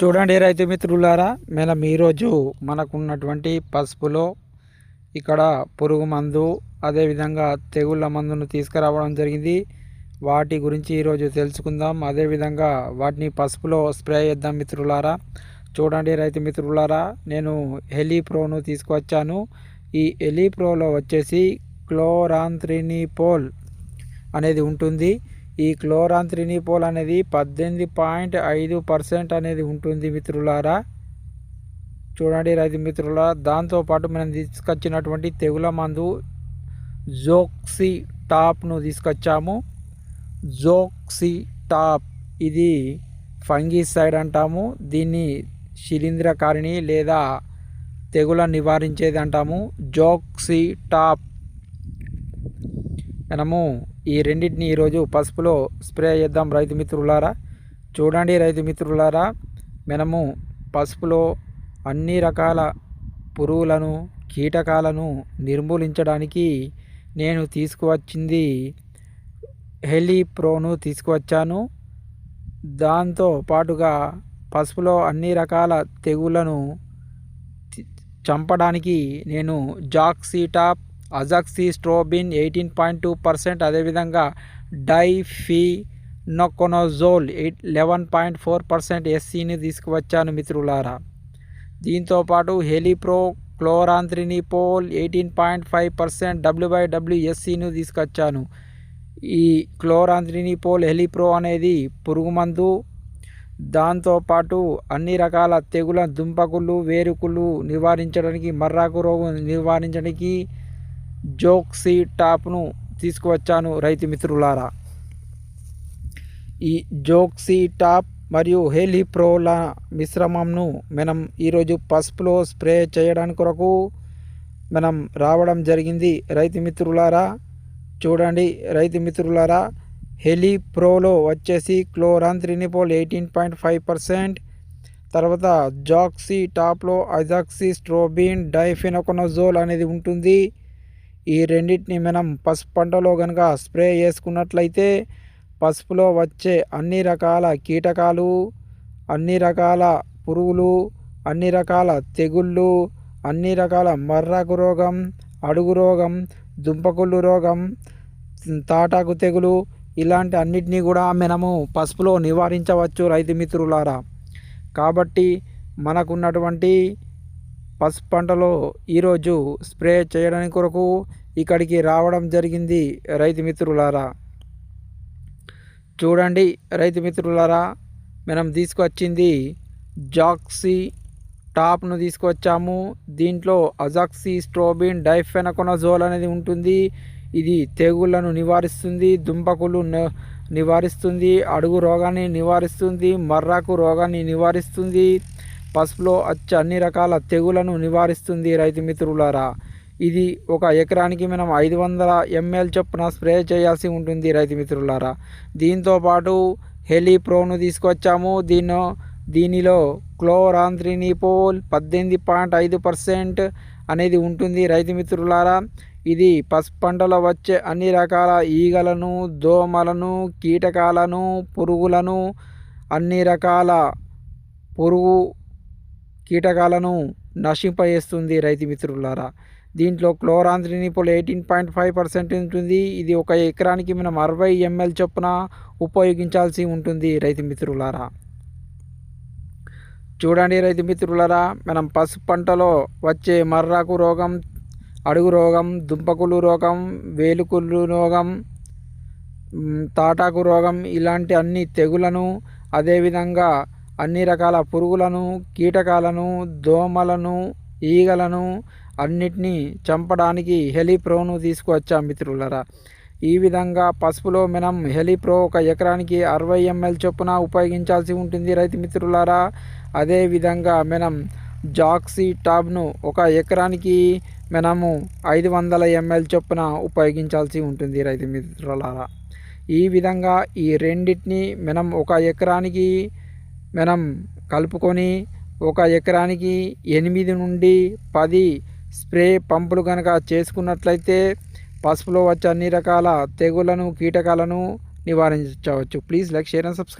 చూడండి రైతు మిత్రులారా మనం ఈరోజు మనకున్నటువంటి పసుపులో ఇక్కడ పురుగు మందు అదేవిధంగా తెగుళ్ళ మందును తీసుకురావడం జరిగింది. వాటి గురించి ఈరోజు తెలుసుకుందాం. అదేవిధంగా వాటిని పసుపులో స్ప్రే చేద్దాం మిత్రులారా. చూడండి రైతు మిత్రులారా నేను హెలీప్రోను తీసుకువచ్చాను. ఈ హెలీప్రోలో వచ్చేసి క్లోరాంత్రినిపోల్ అనేది ఉంటుంది. ఈ క్లోరాన్ త్రినిపోల్ అనేది పద్దెనిమిది పాయింట్ ఐదు పర్సెంట్ అనేది ఉంటుంది మిత్రులారా. చూడండి రైతు మిత్రులారా దాంతోపాటు మనం తీసుకొచ్చినటువంటి తెగుల మందు జోక్సీ టాప్ను తీసుకొచ్చాము. జోక్సీ టాప్ ఇది ఫంగిసైడ్ అంటాము. దీన్ని శిలీంద్రకారిణి లేదా తెగుల నివారించేది అంటాము. జోక్సీ టాప్ మనము ఈ రెండింటిని ఈరోజు పసుపులో స్ప్రే చేద్దాం రైతు మిత్రులారా. చూడండి రైతు మిత్రులారా మనము పసుపులో అన్ని రకాల పురుగులను కీటకాలను నిర్మూలించడానికి నేను తీసుకువచ్చింది హెలీప్రోను తీసుకువచ్చాను. దాంతో పాటుగా పసుపులో అన్ని రకాల తెగులను చంపడానికి నేను జాక్సీటాప్ azoxystrobin eighteen point two percent అదేవిధంగా difenoconazole eight eleven point four percent ఎస్సీని తీసుకువచ్చాను మిత్రులారా. దీంతోపాటు Helipro chlorantraniliprole eighteen point five percent W by తీసుకొచ్చాను. ఈ క్లోరాంత్రినిపోల్ హెలిప్రో అనేది పురుగుమందు దాంతోపాటు అన్ని రకాల తెగుల దుంపకులు వేరుకులు నివారించడానికి మర్రాకు రోగం నివారించడానికి జోక్సీ టాప్ను తీసుకువచ్చాను రైతు మిత్రులారా. ఈ జోక్సీ టాప్ మరియు హెలిప్రోల మిశ్రమంను మనం ఈరోజు పసుపులో స్ప్రే చేయడానికి కొరకు మనం రావడం జరిగింది. రైతు మిత్రులారా చూడండి రైతు మిత్రులారా హెలిప్రోలో వచ్చేసి chlorantraniliprole eighteen point five percent తర్వాత జాక్సీ టాప్లో ఐజాక్సీ స్ట్రోబిన్ డైఫినోకొనజోల్ అనేది ఉంటుంది. ఈ రెండింటిని మనం పసుపు పంటలో కనుక స్ప్రే చేసుకున్నట్లయితే పసుపులో వచ్చే అన్ని రకాల కీటకాలు అన్ని రకాల పురుగులు అన్ని రకాల తెగుళ్ళు అన్ని రకాల మర్రాకు రోగం అడుగు రోగం దుంపకుళ్ళు రోగం తాటాకు తెగులు ఇలాంటి అన్నిటినీ కూడా మనము పసుపులో నివారించవచ్చు రైతు మిత్రులారా. కాబట్టి మనకున్నటువంటి పసుపు పంటలో ఈరోజు స్ప్రే చేయడానికి కొరకు ఇక్కడికి రావడం జరిగింది రైతు మిత్రులారా. చూడండి రైతు మిత్రులారా మనం తీసుకొచ్చింది జాక్సీ టాప్ను తీసుకొచ్చాము. దీంట్లో అజాక్సీ స్ట్రోబిన్ డైఫెనకొనజోల్ అనేది ఉంటుంది. ఇది తెగుళ్ళను నివారిస్తుంది దుంపకులు నివారిస్తుంది అడుగు రోగాన్ని నివారిస్తుంది మర్రాకు రోగాన్ని నివారిస్తుంది. పసుపులో వచ్చే అన్ని రకాల తెగులను నివారిస్తుంది రైతు మిత్రులారా. ఇది ఒక ఎకరానికి మనం ఐదు వందల ఎంఎల్ చొప్పున స్ప్రే చేయాల్సి ఉంటుంది రైతు మిత్రులారా. దీంతోపాటు హెలీప్రోను తీసుకొచ్చాము. దీనిలో దీనిలో క్లోరాంత్రినిపోల్ పద్దెనిమిది పాయింట్ ఐదు పర్సెంట్ అనేది ఉంటుంది రైతు మిత్రులారా. ఇది పసుపు పంటలో వచ్చే అన్ని రకాల ఈగలను దోమలను కీటకాలను పురుగులను అన్ని రకాల పురుగు కీటకాలను నశింపజేస్తుంది రైతు మిత్రులారా. దీంట్లో chlorantraniliprole eighteen point five percent ఉంటుంది. ఇది ఒక ఎకరానికి మనం అరవై ఎంఎల్ చొప్పున ఉపయోగించాల్సి ఉంటుంది రైతు మిత్రులారా. చూడండి రైతు మిత్రులారా మనం పసుపు పంటలో వచ్చే మర్రాకు రోగం అడుగు రోగం దుంపకులు రోగం వేలుకుళ్ళు రోగం తాటాకు రోగం ఇలాంటి అన్ని తెగులను అదేవిధంగా అన్ని రకాల పురుగులను కీటకాలను దోమలను ఈగలను అన్నిటినీ చంపడానికి హెలిప్రోను తీసుకువచ్చా మిత్రులరా. ఈ విధంగా పసుపులో మనం హెలిప్రో ఒక ఎకరానికి అరవై ఎంఎల్ చొప్పున ఉపయోగించాల్సి ఉంటుంది రైతు మిత్రులారా. అదేవిధంగా మనం జాక్సీ టాబ్ను ఒక ఎకరానికి మనము ఐదు వందల ఎంఎల్ చొప్పున ఉపయోగించాల్సి ఉంటుంది రైతు మిత్రులారా. ఈ విధంగా ఈ రెండింటిని మనం ఒక ఎకరానికి మనం కలుపుకొని ఒక ఎకరానికి ఎనిమిది నుండి పది స్ప్రే పంపులు కనుక చేసుకున్నట్లయితే పసుపులో వచ్చే అన్ని రకాల తెగులను కీటకాలను నివారించవచ్చు. Please like share and subscribe